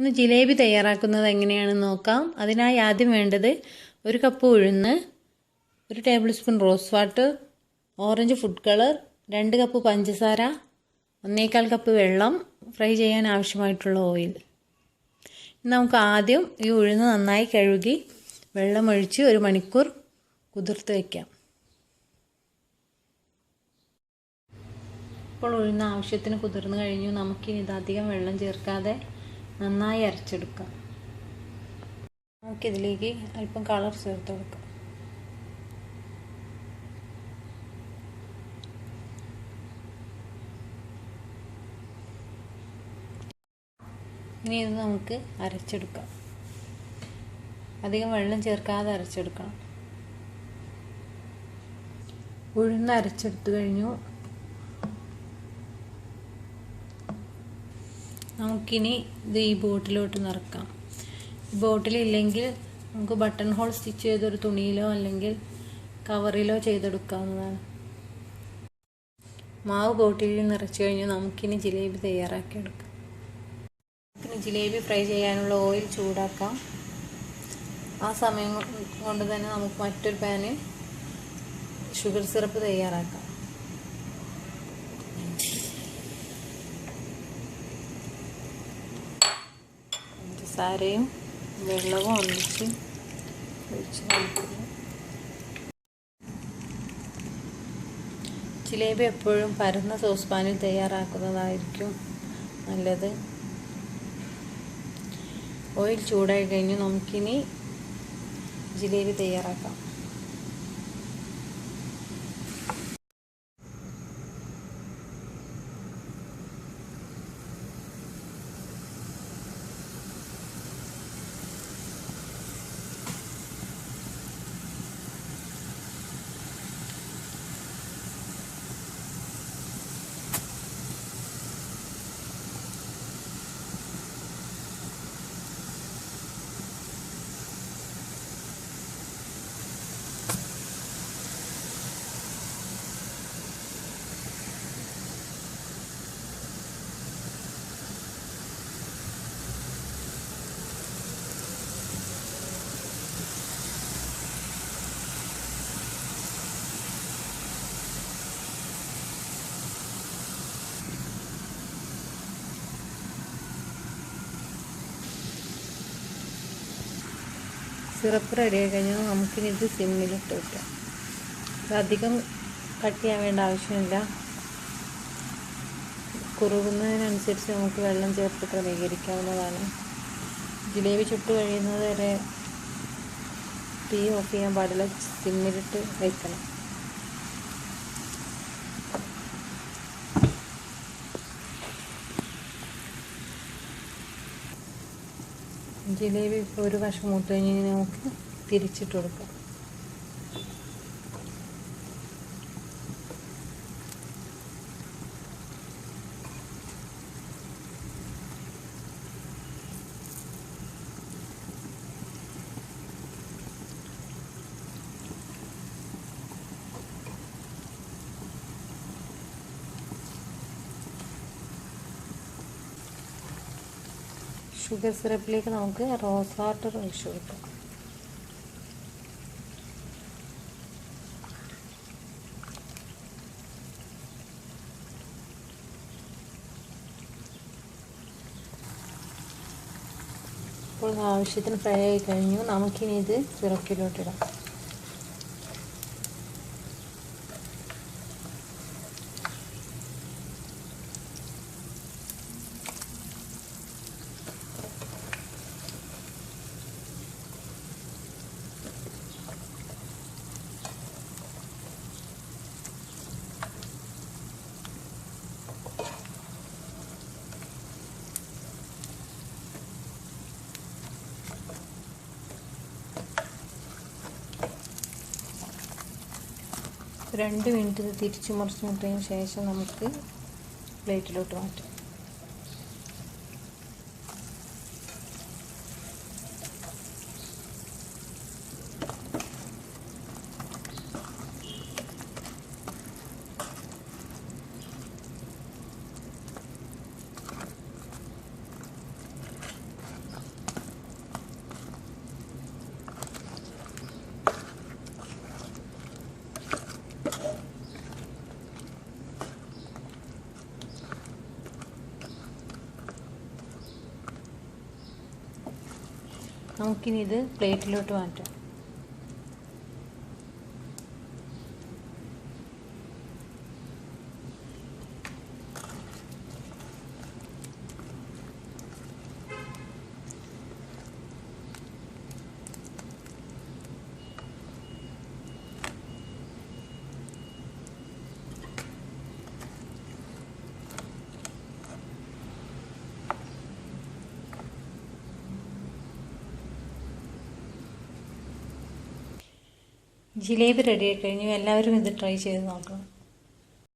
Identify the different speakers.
Speaker 1: ഇന്ന് ജിലേബി തയ്യാറാക്കുന്നത് എങ്ങനെയാണെന്ന് നോക്കാം. അതിനായി ആദ്യം വേണ്ടത് ഒരു കപ്പ് ഉഴുന്ന് ഒരു table spoon rose water orange food colour രണ്ട് കപ്പ് പഞ്ചസാര ഒന്നേകാൽ കപ്പ് വെള്ളം ഫ്രൈ ചെയ്യാൻ ആവശ്യമായിട്ടുള്ള ഓയിൽ. നമുക്ക് ആദ്യം ഈ ഉഴുന്ന് നന്നായി കഴുകി വെള്ളമൊഴിച്ച് ഒരു മണിക്കൂർ കുതിർത്ത് വയ്ക്കാം ഇപ്പോൾ ഉഴുന്ന ആവശ്യത്തിന് കുതിർന്നു കഴിഞ്ഞു. നമുക്കിനി ഇതധികം വെള്ളം ചേർക്കാതെ നന്നായി അരച്ചെടുക്കുക നമുക്കിതിലേക്ക് അല്പം കളർ ചേർത്ത് കൊടുക്കാം. ഇനി ഇത് നമുക്ക് അരച്ചെടുക്കാം. അധികം വെള്ളം ചേർക്കാതെ അരച്ചെടുക്കണം. ഉഴുന്ന് അരച്ചെടുത്തു കഴിഞ്ഞു. നമുക്കിനി ഇത് ഈ ബോട്ടിലോട്ട് നിറക്കാം. ബോട്ടിലില്ലെങ്കിൽ നമുക്ക് ബട്ടൺ ഹോൾ സ്റ്റിച്ച് ചെയ്തൊരു തുണിയിലോ അല്ലെങ്കിൽ കവറിലോ ചെയ്തെടുക്കാവുന്നതാണ്. മാവ് ബോട്ടിലിൽ നിറച്ച് കഴിഞ്ഞ് നമുക്കിനി ജിലേബി തയ്യാറാക്കി എടുക്കാം. നമുക്കിനി ജിലേബി ഫ്രൈ ചെയ്യാനുള്ള ഓയിൽ ചൂടാക്കാം. ആ സമയം കൊണ്ട് തന്നെ നമുക്ക് മറ്റൊരു പാനിൽ ഷുഗർ സിറപ്പ് തയ്യാറാക്കാം. പഞ്ചസാരയും വെള്ളവും ഒന്നിച്ച് ഒഴിച്ച് കൊടുക്കുന്നു ജിലേബി എപ്പോഴും പരന്ന സോസ് പാനിൽ തയ്യാറാക്കുന്നതായിരിക്കും നല്ലത്. ഓയിൽ ചൂടായി കഴിഞ്ഞ് നമുക്കിനി ജിലേബി തയ്യാറാക്കാം. സിറപ്പ് റെഡിയായി കഴിഞ്ഞാൽ നമുക്കിനി ഇത് സിമ്മിലിട്ട് വയ്ക്കാം ഇത് അധികം കട്ട് ചെയ്യാൻ വേണ്ട ആവശ്യമില്ല. കുറുകുന്നതിനനുസരിച്ച് നമുക്ക് വെള്ളം ചേർത്ത് ക്രമീകരിക്കാവുന്നതാണ്. ജിലേബി ചുട്ട് കഴിയുന്നത് വരെ തീ ഓഫ് ചെയ്യാൻ പാടില്ല. സിമ്മിലിട്ട് വയ്ക്കണം ജിലേബി ഇപ്പോൾ ഒരു വശം മൂത്ത് കഴിഞ്ഞ് തിരിച്ചിട്ട് കൊടുക്കാം. ഷുഗർ സിറപ്പിലേക്ക് നമുക്ക് റോസ് വാട്ടർ ഒഴിച്ചു കൊടുക്കാം ഇപ്പോൾ ആവശ്യത്തിന് ഫ്രൈ ആയി കഴിഞ്ഞു. നമുക്കിനി ഇത് സിറപ്പിലോട്ടിടാം രണ്ട് മിനിറ്റ് തിരിച്ചു മറിച്ച് വിട്ടതിന് ശേഷം നമുക്ക് പ്ലേറ്റിലോട്ട് മാറ്റാം. നമുക്കിനി ഇത് പ്ലേറ്റിലോട്ട് മാറ്റാം. ജിലേബി റെഡി ആയി കഴിഞ്ഞു. എല്ലാവരും ഇത് ട്രൈ ചെയ്ത് നോക്കണം.